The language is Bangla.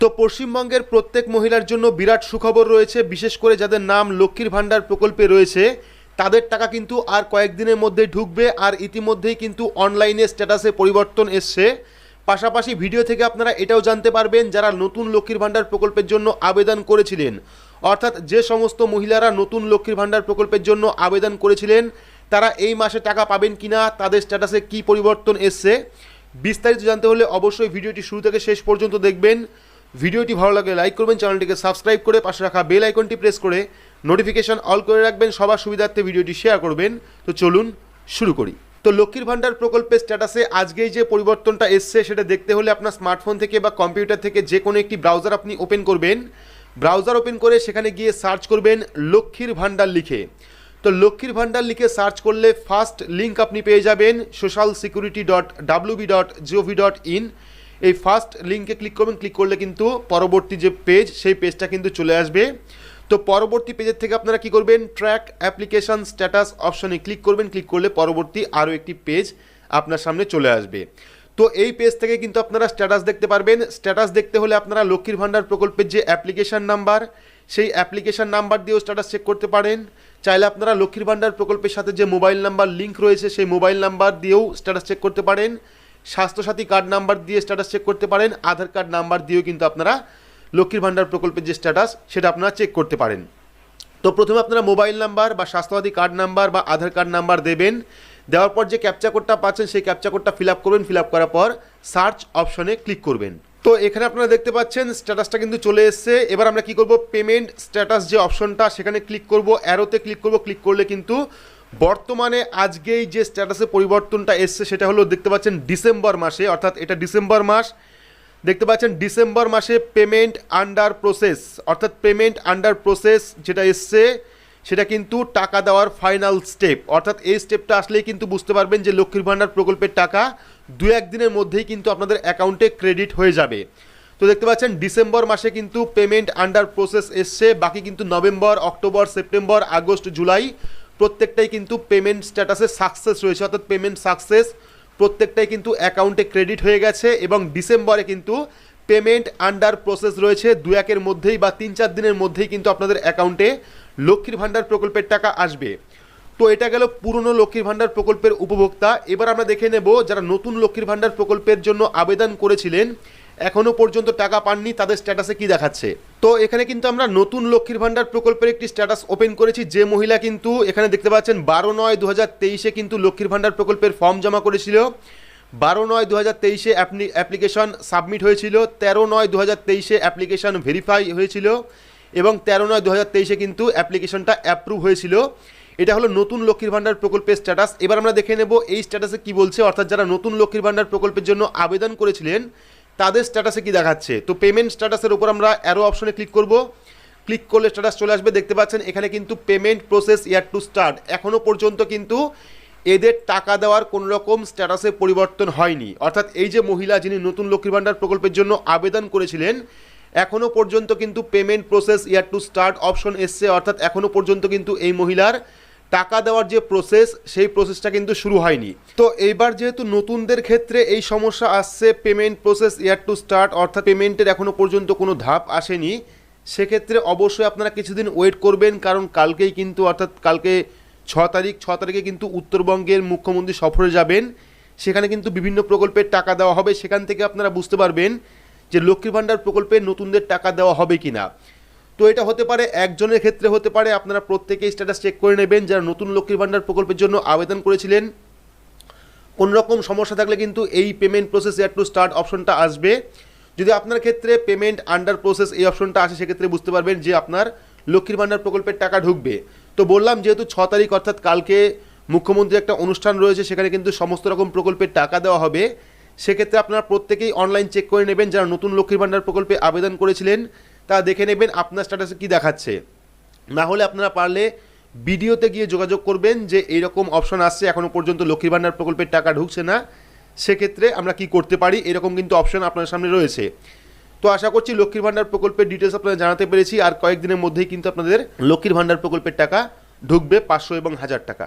তো পশ্চিমবঙ্গের প্রত্যেক মহিলার জন্য বিরাট সুখবর রয়েছে, বিশেষ করে যাদের নাম লক্ষ্মীর ভাণ্ডার প্রকল্পে রয়েছে, তাদের টাকা কিন্তু আর কয়েকদিনের মধ্যে ঢুকবে আর ইতিমধ্যেই কিন্তু অনলাইনে স্ট্যাটাসে পরিবর্তন এসছে। পাশাপাশি ভিডিও থেকে আপনারা এটাও জানতে পারবেন, যারা নতুন লক্ষ্মীর ভাণ্ডার প্রকল্পের জন্য আবেদন করেছিলেন, অর্থাৎ যে সমস্ত মহিলারা নতুন লক্ষ্মীর ভাণ্ডার প্রকল্পের জন্য আবেদন করেছিলেন, তারা এই মাসে টাকা পাবেন কিনা, তাদের স্ট্যাটাসে কি পরিবর্তন এসছে, বিস্তারিত জানতে হলে অবশ্যই ভিডিওটি শুরু থেকে শেষ পর্যন্ত দেখবেন। ভিডিওটি ভালো লাগলে লাইক করবেন, চ্যানেলটিকে সাবস্ক্রাইব করে পাশে রাখা বেল আইকনটি প্রেস করে নোটিফিকেশন অল করে রাখবেন, সবার সুবিধার্থে ভিডিওটি শেয়ার করবেন। তো চলুন শুরু করি। তো লক্ষ্মীর ভাণ্ডার প্রকল্পের স্ট্যাটাসে আজকেই যে পরিবর্তনটা এসছে, সেটা দেখতে হলে আপনার স্মার্টফোন থেকে বা কম্পিউটার থেকে যে কোনো একটি ব্রাউজার আপনি ওপেন করবেন। ব্রাউজার ওপেন করে সেখানে গিয়ে সার্চ করবেন লক্ষ্মীর ভাণ্ডার লিখে। তো লক্ষ্মীর ভাণ্ডার লিখে সার্চ করলে ফার্স্ট লিঙ্ক আপনি পেয়ে যাবেন social security dot WB dot GOV dot in এই ফার্স্ট লিঙ্কে ক্লিক করবেন ক্লিক করলে কিন্তু পরবর্তী যে পেজ সেই পেজটা কিন্তু চলে আসবে। তো পরবর্তী পেজের থেকে আপনারা কি করবেন? ট্র্যাক অ্যাপ্লিকেশন স্ট্যাটাস অপশনে ক্লিক করবেন ক্লিক করলে পরবর্তী আরও একটি পেজ আপনার সামনে চলে আসবে। তো এই পেজ থেকে কিন্তু আপনারা স্ট্যাটাস দেখতে পারবেন। স্ট্যাটাস দেখতে হলে আপনারা লক্ষ্মীর ভাণ্ডার প্রকল্পের যে অ্যাপ্লিকেশন নাম্বার সেই অ্যাপ্লিকেশন নাম্বার দিয়েও স্ট্যাটাস চেক করতে পারেন। চাইলে আপনারা লক্ষ্মীর ভাণ্ডার প্রকল্পের সাথে যে মোবাইল নাম্বার লিঙ্ক রয়েছে, সেই মোবাইল নাম্বার দিয়েও স্ট্যাটাস চেক করতে পারেন। স্বাস্থ্যসাথী কার্ড নাম্বার দিয়ে স্ট্যাটাস চেক করতে পারেন। আধার কার্ড নাম্বার দিয়েও কিন্তু আপনারা লক্ষ্মীর ভাণ্ডার প্রকল্পের যে স্ট্যাটাস সেটা আপনারা চেক করতে পারেন। তো প্রথমে আপনারা মোবাইল নাম্বার বা স্বাস্থ্যসাথী কার্ড নাম্বার বা আধার কার্ড নাম্বার দেবেন। দেওয়ার পর যে ক্যাপচা কোডটা পাচ্ছেন, সেই ক্যাপচা কোডটা ফিল আপ করবেন। ফিল আপ করার পর সার্চ অপশনে ক্লিক করবেন। তো এখানে আপনারা দেখতে পাচ্ছেন স্ট্যাটাসটা কিন্তু চলে এসেছে। এবার আমরা কি করব? পেমেন্ট স্ট্যাটাস যে অপশনটা সেখানে ক্লিক করব। অ্যারোতে ক্লিক করব। ক্লিক করলে কিন্তু বর্তমানে আজকেই যে স্ট্যাটাসে পরিবর্তনটা এসছে সেটা হলো দেখতে পাচ্ছেন ডিসেম্বর মাসে, অর্থাৎ এটা ডিসেম্বর মাস। দেখতে পাচ্ছেন ডিসেম্বর মাসে পেমেন্ট আন্ডার প্রসেস অর্থাৎ পেমেন্ট আন্ডার প্রসেস যেটা এসছে, সেটা কিন্তু টাকা দেওয়ার ফাইনাল স্টেপ অর্থাৎ এই স্টেপটা আসলেই কিন্তু বুঝতে পারবেন যে লক্ষ্মীর ভাণ্ডার প্রকল্পের টাকা দু একদিনের মধ্যেই কিন্তু আপনাদের অ্যাকাউন্টে ক্রেডিট হয়ে যাবে। তো দেখতে পাচ্ছেন ডিসেম্বর মাসে কিন্তু পেমেন্ট আন্ডার প্রসেস এসছে, বাকি কিন্তু November, October, September, August, July প্রত্যেকটাই কিন্তু পেমেন্ট স্ট্যাটাসে সাকসেস রয়েছে, অর্থাৎ পেমেন্ট সাকসেস প্রত্যেকটাই কিন্তু অ্যাকাউন্টে ক্রেডিট হয়ে গেছে এবং ডিসেম্বরে কিন্তু পেমেন্ট আন্ডার প্রসেস রয়েছে। দু একের মধ্যেই বা তিন চার দিনের মধ্যেই কিন্তু আপনাদের অ্যাকাউন্টে লক্ষ্মীর ভাণ্ডার প্রকল্পের টাকা আসবে। তো এটা গেল পুরনো লক্ষ্মীর ভাণ্ডার প্রকল্পের উপভোক্তা। এবার আমরা দেখে নেব যারা নতুন লক্ষ্মীর ভাণ্ডার প্রকল্পের জন্য আবেদন করেছিলেন এখনও পর্যন্ত টাকা পাননি, তাদের স্ট্যাটাসে কি দেখাচ্ছে? তো এখানে কিন্তু আমরা নতুন লক্ষ্মীর ভাণ্ডার প্রকল্পের একটি স্ট্যাটাস ওপেন করেছি, যে মহিলা কিন্তু এখানে দেখতে পাচ্ছেন বারো নয় দু তেইশে কিন্তু লক্ষ্মীর ভাণ্ডার প্রকল্পের ফর্ম জমা করেছিল। বারো নয় দু হাজার তেইশে অ্যাপ্লিকেশন সাবমিট হয়েছিল, তেরো নয় দু হাজার তেইশে অ্যাপ্লিকেশন ভেরিফাই হয়েছিল, এবং তেরো নয় দু হাজার তেইশে কিন্তু অ্যাপ্লিকেশনটা অ্যাপ্রুভ হয়েছিল। এটা হলো নতুন লক্ষ্মীর ভাণ্ডার প্রকল্পের স্ট্যাটাস এবার আমরা দেখে নেব এই স্ট্যাটাসে কি বলছে, অর্থাৎ যারা নতুন লক্ষ্মীর ভাণ্ডার প্রকল্পের জন্য আবেদন করেছিলেন তাদের স্ট্যাটাসে কি দেখাচ্ছে? তো পেমেন্ট স্ট্যাটাসের উপর আমরা অ্যারো অপশনে ক্লিক করব। ক্লিক করলে স্ট্যাটাস চলে আসবে। দেখতে পাচ্ছেন, এখানে কিন্তু payment process year to start এখনও পর্যন্ত কিন্তু এদের টাকা দেওয়ার কোনো রকম স্ট্যাটাসে পরিবর্তন হয়নি। অর্থাৎ এই যে মহিলা যিনি নতুন লক্ষ্মীর ভাণ্ডার প্রকল্পের জন্য আবেদন করেছিলেন এখনও পর্যন্ত কিন্তু payment process year to start option এসছে। অর্থাৎ এখনও পর্যন্ত কিন্তু এই মহিলার টাকা দেওয়ার যে প্রসেস সেই প্রসেসটা কিন্তু শুরু হয়নি। তো এইবার যেহেতু নতুনদের ক্ষেত্রে এই সমস্যা আসছে payment process year to start অর্থাৎ পেমেন্টের এখনও পর্যন্ত কোনো ধাপ আসেনি, সেক্ষেত্রে অবশ্যই আপনারা কিছুদিন ওয়েট করবেন, কারণ কালকেই কিন্তু, অর্থাৎ কালকে ছ তারিখ, ছ তারিখে কিন্তু উত্তরবঙ্গের মুখ্যমন্ত্রী সফরে যাবেন। সেখানে কিন্তু বিভিন্ন প্রকল্পের টাকা দেওয়া হবে। সেখান থেকে আপনারা বুঝতে পারবেন যে লক্ষ্মীর ভাণ্ডার প্রকল্পে নতুনদের টাকা দেওয়া হবে কি না তো এটা হতে পারে, একজনের ক্ষেত্রে হতে পারে, আপনারা প্রত্যেকেই স্ট্যাটাস চেক করে নেবেন। যারা নতুন লক্ষ্মীর ভাণ্ডার প্রকল্পের জন্য আবেদন করেছিলেন কোন রকম সমস্যা থাকলে কিন্তু এই payment process year to start অপশনটা আসবে। যদি আপনার ক্ষেত্রে পেমেন্ট আন্ডার প্রসেস এই অপশনটা আসে, সেক্ষেত্রে বুঝতে পারবেন যে আপনার লক্ষ্মীর ভাণ্ডার প্রকল্পের টাকা ঢুকবে। তো বললাম, যেহেতু ছ তারিখ অর্থাৎ কালকে মুখ্যমন্ত্রী একটা অনুষ্ঠান রয়েছে, সেখানে কিন্তু সমস্ত রকম প্রকল্পের টাকা দেওয়া হবে। সেক্ষেত্রে আপনারা প্রত্যেকেই অনলাইন চেক করে নেবেন। যারা নতুন লক্ষ্মীর ভাণ্ডার প্রকল্পে আবেদন করেছিলেন তা দেখে নেবেন আপনার স্ট্যাটাসে কী দেখাচ্ছে। না হলে আপনারা পারলে ভিডিওতে গিয়ে যোগাযোগ করবেন যে এইরকম অপশন আসছে এখনও পর্যন্ত লক্ষ্মীর ভাণ্ডার প্রকল্পের টাকা ঢুকছে না। সেক্ষেত্রে আমরা কি করতে পারি? এরকম কিন্তু অপশন আপনার সামনে রয়েছে। তো আশা করছি লক্ষ্মীর ভাণ্ডার প্রকল্পের ডিটেলস আপনারা জানাতে পেরেছি। আর কয়েকদিনের মধ্যেই কিন্তু আপনাদের লক্ষ্মীর ভাণ্ডার প্রকল্পের টাকা ঢুকবে পাঁচশো এবং হাজার টাকা।